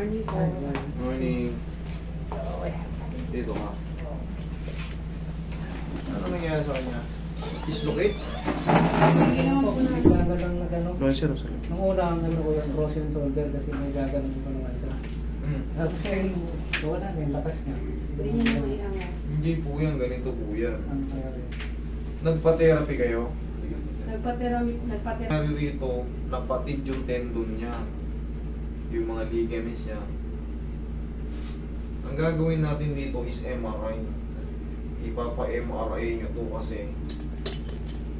Morning po. Morning. Dito ka. Ano nangyari sa kanya? Dislocate? Ginawa po na. Parang lang na gano'n. No, sir. sir. Nung una ang ano ko yung frozen shoulder kasi may gaganon ko naman siya. Mm. Tapos ngayon, wala na yung lakas niya. Hindi niya na maiangat. Hindi po yan, ganito po yan. Ang rin. Nagpa-therapy kayo? Nagpaterami, nagpaterami. Nangyari rito, napatid yung tendon niya. Yung mga ligaments niya. Ang gagawin natin dito is MRI. Ipapa-MRI nyo to kasi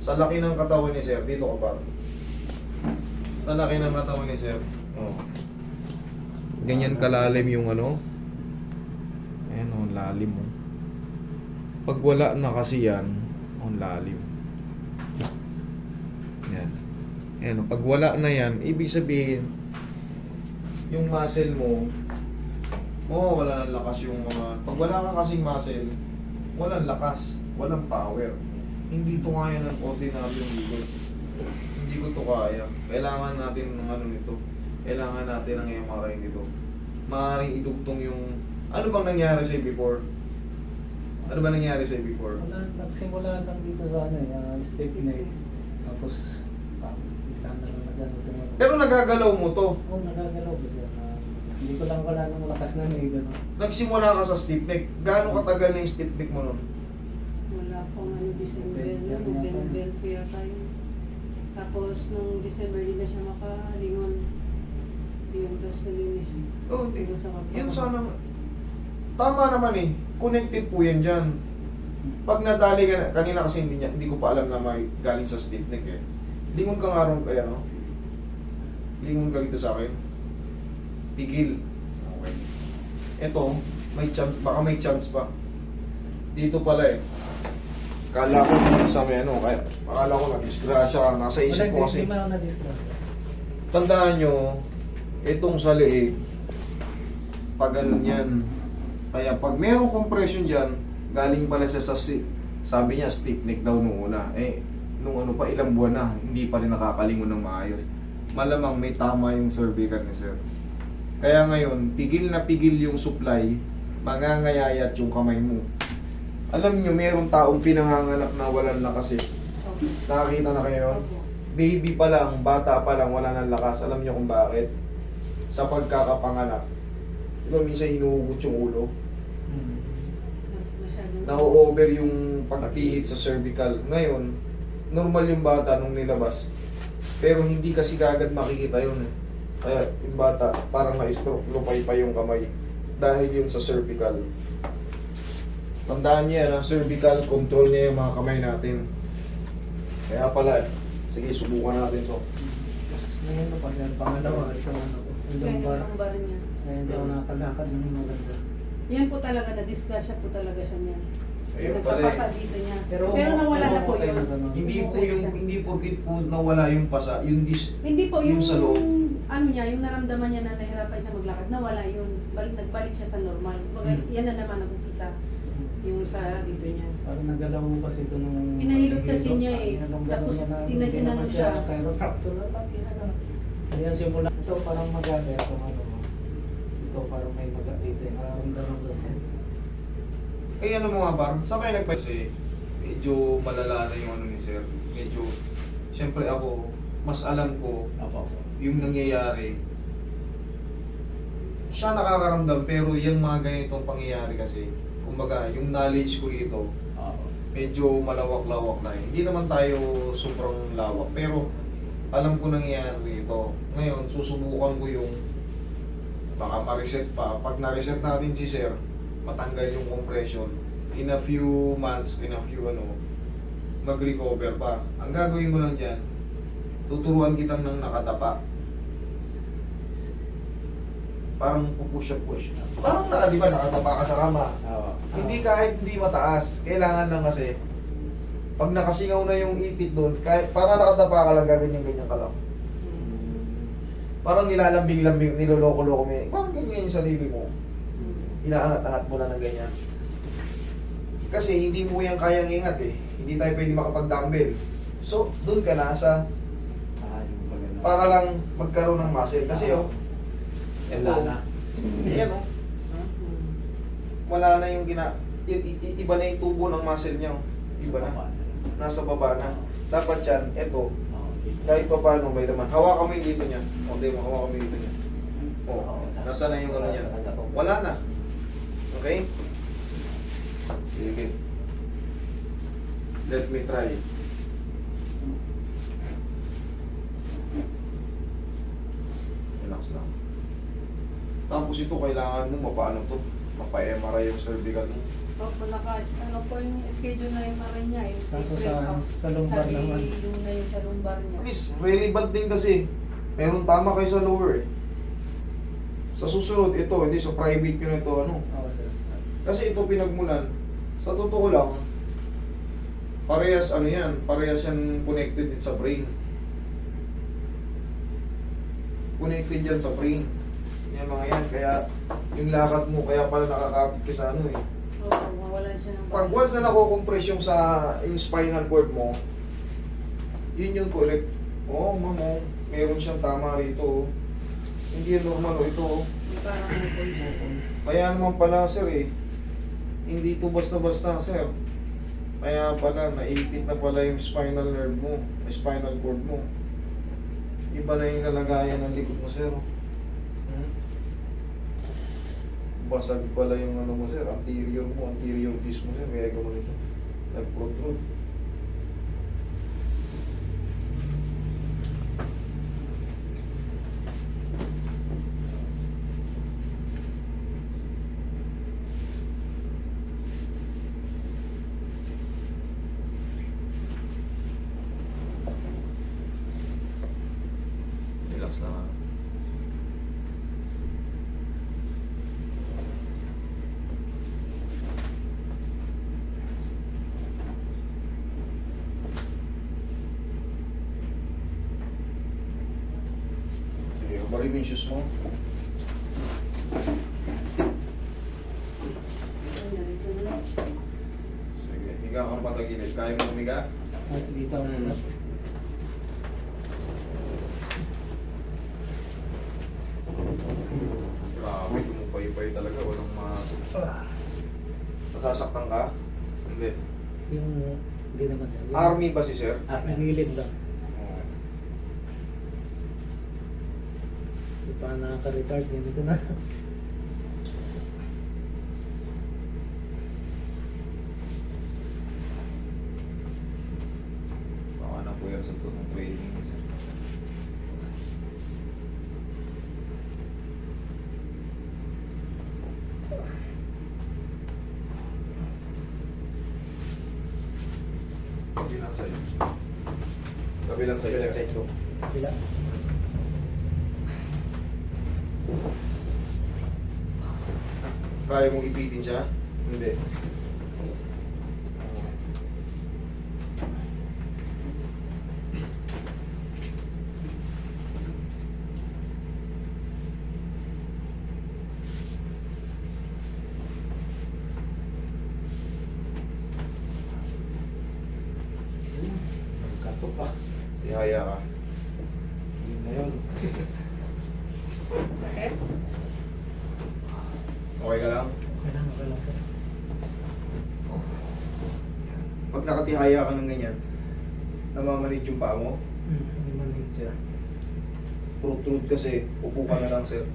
sa laki ng katawan ni sir, dito ka pa. Sa laki ng katawan ni sir. Oh. Ganyan kalalim yung ano. Ayan oh, lalim mo. Pag wala na kasi yan, ang lalim. Yan. Ayan, oh, pag wala na yan, ibig sabihin, yung muscle mo, oo, wala nang lakas yung mga... Pag wala ka kasing muscle, walang lakas, walang power. Hindi to kaya ng ordinaryong likod. Hindi ko to kaya. Kailangan natin ng ano nito. Kailangan natin ng MRI nito. Maaaring idugtong yung... Ano bang nangyari sa'yo before? Ano ba nangyari sa'yo before? Wala, nagsimula lang dito sa ano eh, uh, stick neck. Tapos, ah, bigla na lang na gano'n tumulong. Pero nagagalaw mo to. Oo, nagagalaw ko siya. Ah, hindi ko lang wala ng lakas na may gano'n. Nagsimula ka sa stiff neck. Gaano katagal na yung stiff neck mo nun? Wala pong ano, December na. November po yata yun. Tapos nung December din na siya makalingon. Yun, tapos nalinis siya. Oh, di. Sa kapwa? Yun sana. Tama naman eh. Connected po yan dyan. Pag nadali ka na, kanina kasi hindi, niya, hindi ko pa alam na may galing sa stiff neck eh. Lingon ka nga ron kaya no? Lingon ka dito sa akin. Pigil. Okay. Ito, may chance, baka may chance pa. Dito pala eh. Kala ko sa may ano, kaya akala ko na-disgrasya. Nasa isip ko kasi. Tandaan nyo, itong sa leeg, pag ganun yan. Kaya pag merong compression dyan, galing pala siya sa si sabi niya stiff neck daw nung una. Eh, nung ano pa ilang buwan na, hindi pa rin nakakalingon ng maayos. Malamang may tama yung cervical ni sir. Kaya ngayon, pigil na pigil yung supply, mangangayayat yung kamay mo. Alam nyo, merong taong pinanganganak na walang lakas eh. Nakakita na kayo nun? baby pa lang, bata pa lang, wala nang lakas. Alam niyo kung bakit? Sa pagkakapanganak. Di ba minsan hinuhugot yung ulo? Na-over yung pagpihit sa cervical. Ngayon, normal yung bata nung nilabas. Pero hindi kasi kagad makikita yun eh. Kaya yung bata, parang na-stroke, lupay pa yung kamay. Dahil yun sa cervical. Tandaan niya na cervical, control niya yung mga kamay natin. Kaya pala, eh. sige, subukan natin to. Ngayon na pa siya, pangalawa ano Kaya lumbar. yung bar hindi ako nakalakad ng maganda. Yan po talaga, na-disgrasya po talaga siya niyan. Ayun pala Nagpapasa eh. dito niya. Pero, Pero, nawala na po yun. ganun. Hindi po yung hindi porkit po nawala yung pasa, yung dis Hindi po, Yung yung, sa loob. ano niya, yung naramdaman niya na nahirapan siya maglakad, nawala yun. Balik, nagbalik siya sa normal. Baga, Hmm. Yan na naman nag-umpisa, yung sa dito niya. Parang nagalaw mo kasi ito nung... Pinahilot kasi niya eh. Tapos niya na- tinan- hindi naman tinanong siya. siya. Chiropractor na lang, ginagawa. Ayan simula. Ito parang maganda ito ano mo. Ito parang may maga dito. yung Nararamdaman ko. Eh ano mo nga ba? Sa kayo nagpa kasi medyo malala na yung ano ni sir. Medyo Siyempre ako mas alam ko yung nangyayari. Siya nakakaramdam pero yung mga ganitong pangyayari kasi kumbaga yung knowledge ko rito Apo. medyo malawak-lawak na eh. Hindi naman tayo sobrang lawak pero alam ko nangyayari rito. Ngayon, susubukan ko yung baka ma-reset pa. Pag na-reset natin si sir, matanggal yung compression. In a few months, in a few ano, mag-recover pa. Ang gagawin mo lang dyan, tuturuan kitang ng nakatapa. Parang pupush up push. Parang naka, di ba, nakatapa ka sa kama. Apo. Hindi kahit hindi mataas, kailangan lang kasi pag nakasingaw na yung ipit doon, kahit para nakatapa ka lang, gaganyan-ganyan ka lang. Parang nilalambing-lambing, niloloko-loko mo. Parang ganyan yung sarili mo. Inaangat-angat mo na ng ganyan. Kasi hindi mo yan kayang ingat eh. Hindi tayo pwede makapag-dumbbell. So, doon ka na sa Ah, para lang magkaroon ng muscle. Kasi oh, Wala na. Ayan oh. Hmm. Wala na yung gina... iba na yung tubo ng muscle niya oh. Iba na. Nasa baba na. Dapat yan, eto, kahit pa paano may laman. Hawakan mo yung dito niya. O, di mo, hawakan mo yung dito niya. O, nasa na yung ano niya. Wala na. Okay? Sige. Let me try. Relax lang. Tapos ito, kailangan mo mapaano to. Mapa-MRI yung cervical mo. Opo, naka, ano po yung schedule na yung maray niya. Kaso treatment sa, sa lumbar Sabi naman. yung na yung sa lumbar niya. Miss, relevant din kasi. Meron tama kayo sa lower eh. Sa susunod, ito, hindi sa private yun ito, ano. Sir. Kasi ito pinagmulan, sa totoo lang, parehas ano yan, parehas yan connected din sa brain. Connected yan sa brain. Yan mga yan, kaya yung lakad mo, kaya pala nakakapit ka sa ano eh. Oo, siya ng Pag once na nakukompress yung sa yung spinal cord mo, yun yung correct. Oo, oh, ma'am, oh, meron siyang tama rito. oh. Hindi yan normal, oh, ito. oh. Parang. Kaya naman pala, sir, eh. Hindi ito basta-basta, sir. Kaya pala, naipit na pala yung spinal nerve mo, yung spinal cord mo. Iba na yung lalagayan ng likod mo, sir. Hmm? Basag pala yung ano mo, sir. Anterior mo, anterior disc mo, sir. Kaya gano'n ito. Nag-protrude. Relax na nga. Sige, bari mo yung shoes mo. Sige, higa kang patagilid. Kaya mo humiga? At dito. Mm. Grabe, tumupayo-payo talaga. Walang ma... Nasasaktan ka? Hindi. Yung, hindi naman. Army ba si sir? Ah, gilid lang. Oo. Hindi pa nakaka-retard. Ganito na. Baka na po yan sa tunong training. ni sir. Kabilang sa'yo. Kabilang sa'yo. sir. Bila. Kaya mong ipitin siya? Hindi. Ihaya ka. Yun na yun. Bakit? Okay ka lang? Okay lang, okay lang sir. Pag nakatihaya ka ng ganyan, namamanid yung paa mo, Hmm, may manhid siya. protrude kasi, upo ka na lang, sir.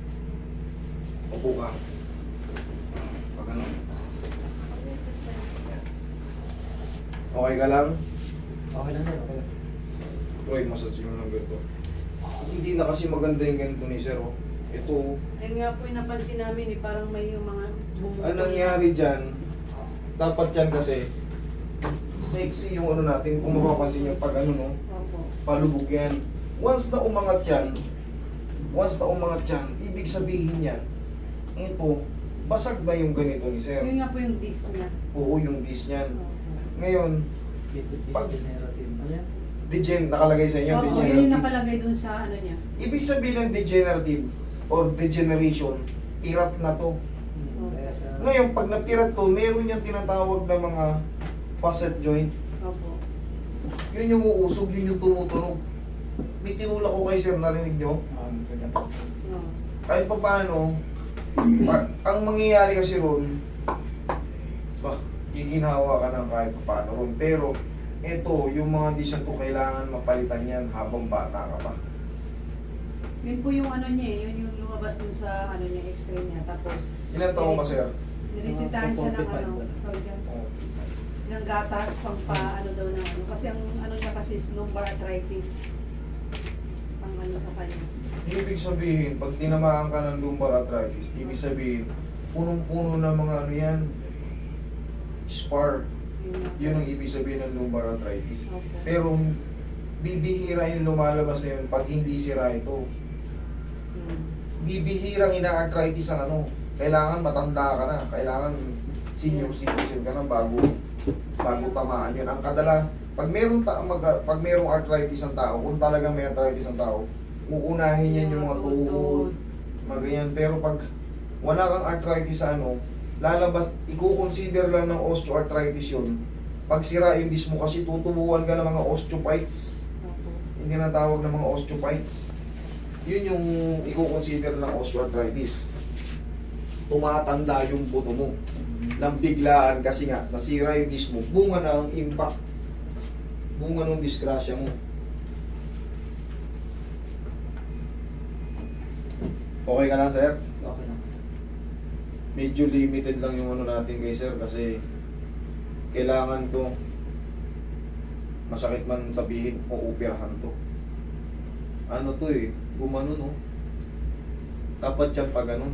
Upo ka. Pag ano. Okay ka lang? Okay lang sir, okay lang. Troy, massage mo lang ganito. Hindi na kasi maganda yung ganito ni sir. oh. Ito, Ayun nga po yung napansin namin eh, parang may yung mga bumutol. ang nangyari dyan, dapat yan kasi, sexy yung ano natin, kung mapapansin nyo, pag ano no, Opo. palubog yan. Once na umangat yan, once na umangat yan, ibig sabihin yan, ito, basag na yung ganito ni sir. Yun nga po yung disc niya. Oo, yung disc niyan. Opo. Ngayon, Pag- Degenerative. Ano yan? degen, nakalagay sa inyo, Opo, yun yung degenerative. nakalagay dun sa ano niya. Ibig sabihin ng degenerative or degeneration, pirat na to. Kaya sa... Ngayon, pag napirat to, meron yung tinatawag na mga facet joint. Opo. Yun yung uusog, yun yung tumutunog. May tinulak ko kay sir, narinig nyo? Kahit pa paano, Pa- ang mangyayari kasi ron, ba, giginhawa ka ng kahit paano ron. Pero, eto, yung mga disyan to, kailangan mapalitan yan habang bata ka pa. Yun po yung ano niya eh, yun yung lumabas dun sa ano niya, x-ray niya. Tapos, Ilan taong ka, sir? niresitahan siya ng 45 ano, tawag dyan, Oh. ng gatas, pang pa, ano daw na ano. Kasi ang ano niya kasi is lumbar arthritis. Pang ano sa kanya. Ibig sabihin, pag tinamaan ka ng lumbar arthritis, ibig sabihin, punong-puno ng mga ano yan, spar. Yun, na. Yun ang ibig sabihin ng lumbar arthritis. Opo. Pero, bibihira yung lumalabas na yun pag hindi sira ito. Hmm. Bibihirang ina-arthritis ang ano. Kailangan matanda ka na. Kailangan senior citizen ka na bago bago tamaan yun. Ang kadala, pag meron ta mag, pag merong arthritis ang tao, kung talagang may arthritis ang tao, uunahin yan yung mga tuhod, mga ganyan. Pero pag wala kang arthritis sa ano, lalabas, i-consider lang ng osteoarthritis yun. Pag sira yung disc mo kasi tutubuan ka ng mga osteophytes hindi na tawag ng mga osteophytes. Yun yung i-consider ng osteoarthritis. Tumatanda yung buto mo. Nang biglaan kasi nga, nasira yung disc mo. Bunga na ang impact. Bunga ng disgrasya mo. Okay ka lang, sir? Okay na. Medyo limited lang yung ano natin kay sir kasi kailangan to masakit man sabihin o operahan to. Ano to eh, gumano no. Dapat yan pa ganun.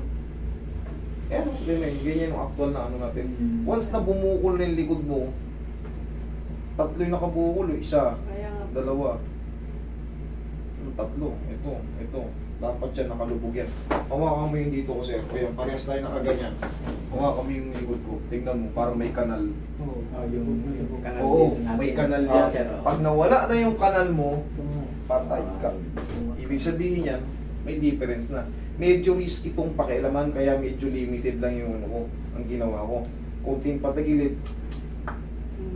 Eh, ganyan, ganyan yung actual na ano natin. Mm. Once na bumukol na yung likod mo, tatlo yung nakabukol, eh. isa, Kaya nga, dalawa, yung tatlo, ito, ito. Dapat yan nakalubog yan. Hawakan mo yung dito ko sir. Kaya parehas tayo nakaganyan. Hawakan mo yung likod ko. Tingnan mo, parang may kanal. Oo, ah, yung, yung kanal Oo, din natin. may kanal Oo, yan. sir, oo. Pag nawala na yung kanal mo, patay ka. Ibig sabihin yan, may difference na. Medyo risky itong pakialaman, kaya medyo limited lang yung ano ko, ang ginawa ko. Kunting patagilid,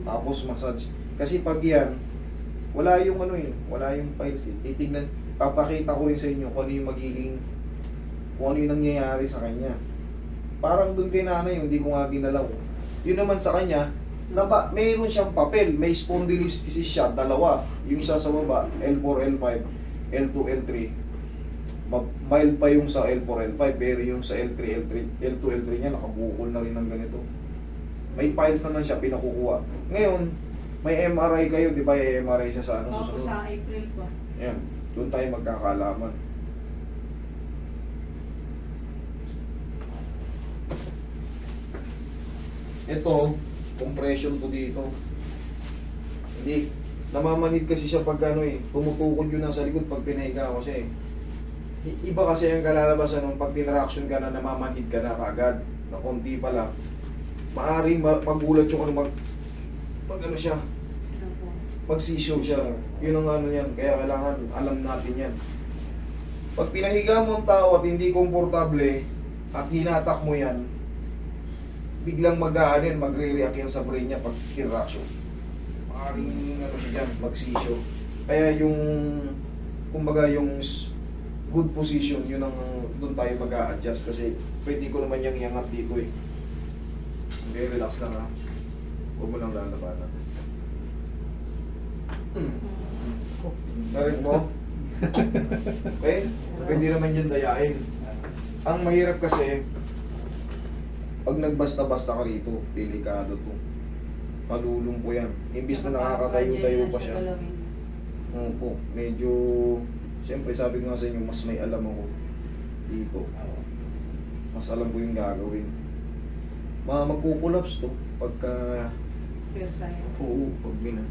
tapos massage. Kasi pag yan, wala yung ano eh, wala yung files eh. Titignan, papakita ko rin sa inyo kung ano yung magiging, kung ano yung nangyayari sa kanya. Parang dun kay nanay, hindi ko nga ginalaw. Yun naman sa kanya, naba, mayroon siyang papel, may spondylolisthesis siya, dalawa. Yung isa sa baba, L4, L5, L2, L3. Ma- Mild pa yung sa L4, L5, pero yung sa L3, L3, L2, L3 niya, nakabukol na rin ng ganito. May files naman siya pinakukuha. Ngayon, may MRI kayo, di ba? May MRI siya sa ano Opo, susunod. sa April po. Yan, doon tayo magkakalaman. Ito, compression po dito. Hindi, namamanid kasi siya pag ano eh, tumutukod yun nasa likod pag pinahiga ko siya eh. Iba kasi yung kalalabasan nung pag tinraction ka na namamanhid ka na kaagad, na konti pa lang. Maaring ma- magulat yung ano mag, mag ano siya, Opo. mag-seizure siya. Yun ang ano yan. Kaya kailangan alam natin yan. Pag pinahiga mo ang tao at hindi komportable at hinatak mo yan, biglang mag-ano yan, magre-react yan sa brain niya pag interaction. Maaaring ano siya dyan, mag-seizure. Kaya yung, kumbaga yung good position, yun ang doon tayo mag adjust kasi pwede ko naman yung iangat dito eh. Hindi, relax lang ha. Huwag mo lang lalabanan. Hmm. Narinig mo? okay? Pwede naman yun dayain. Ang mahirap kasi, pag nagbasta-basta ka rito, delikado to. Malulong po yan. Imbis na nakakatayo-tayo pa siya. Oo po, medyo... Siyempre sabi ko nga sa inyo, mas may alam ako dito. Mas alam ko yung gagawin. Ma magkukulaps to pagka... Pero sayang. Oo, pag bina.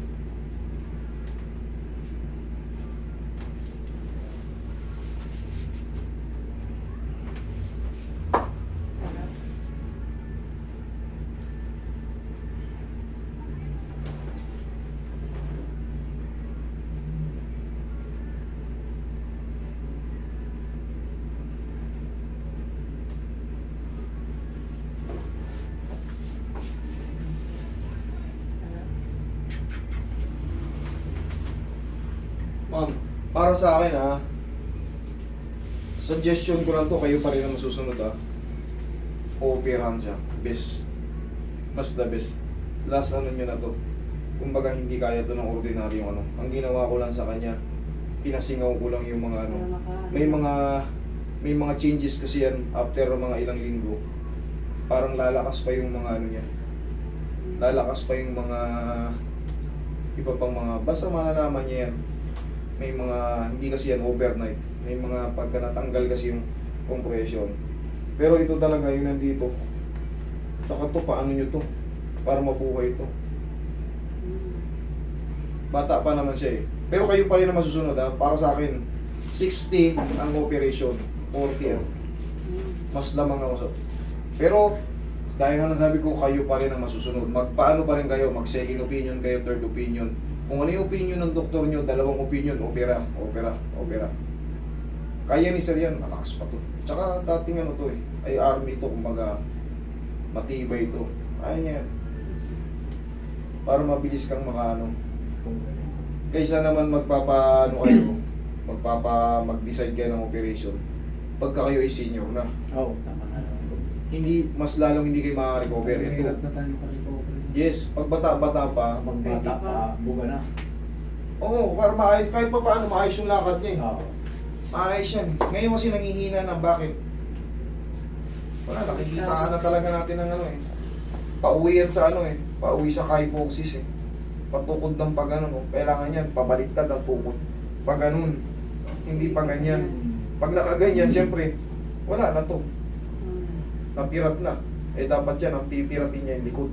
Para sa akin ha, suggestion ko lang to, kayo pa rin ang masusunod ha. ooperahan siya. Best. Mas the best. Last ano nyo na to. Kumbaga hindi kaya to ng ordinaryong ano. Ang ginawa ko lang sa kanya, pinasingaw ko lang yung mga ano. May mga may mga changes kasi yan after mga ilang linggo. Parang lalakas pa yung mga ano niya. Lalakas pa yung mga iba pang mga basta malalaman niya yan. May mga hindi kasi yan overnight. May mga pagka natanggal kasi yung compression. Pero ito talaga yun nandito. Tsaka to paano nyo to para mabuhay to. Mm. Bata pa naman siya eh. Pero kayo pa rin ang masusunod ha. Para sa akin, 60 ang operation. 40 ah. Mm. Mas lamang ako sa... Pero, dahil nga nasabi ko, kayo pa rin ang masusunod. Magpaano pa rin kayo, mag second opinion kayo, third opinion. Kung ano yung opinion ng doktor nyo, dalawang opinion, opera, opera, opera. Kaya ni Sir yan, malakas pa to. Tsaka dating ano to eh, ay army to, kumbaga matibay to. Kaya niya yan. Para mabilis kang makaano. Kaysa naman magpapa ano kayo, magpapa mag-decide kayo ng operation. Pagka kayo ay senior na, Oo, tama na. hindi mas lalong hindi kayo makaka-recover Mahirap ito. na tayo. Yes, pag bata-bata pa, Magbata pa, buga na. oo, para maayos, kahit pa paano maayos yung lakad niya eh. Oo. Maayos yan. Ngayon kasi nangihina na, bakit? Wala, nakikita na talaga natin ng ano eh. Pauwi yan sa ano eh. Pauwi sa kyphosis eh. Patukod ng pag ano, no? kailangan yan, pabaliktad ang tukod. Pag ganun, hindi pa ganyan. Pag nakaganyan, siyempre, wala na to. Mm. Napirat na. Eh dapat yan, ang pipiratin niya yung likod.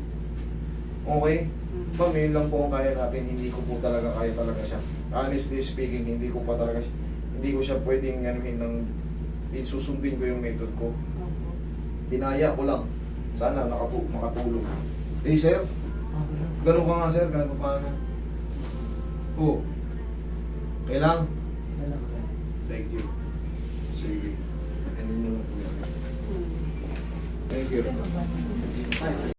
Okay? Ma'am, yun lang po ang kaya natin. Hindi ko po talaga kaya talaga siya. Honestly speaking, hindi ko pa talaga siya. Hindi ko siya pwedeng anuhin ng susundin ko yung method ko. Tinaya ko lang. Sana nakatu makatulong. Eh sir, ganun ka nga sir, ganun pa ano. Oo. Kailang. Okay lang. Thank you. Sige. Lang po yan. Mm. Thank you.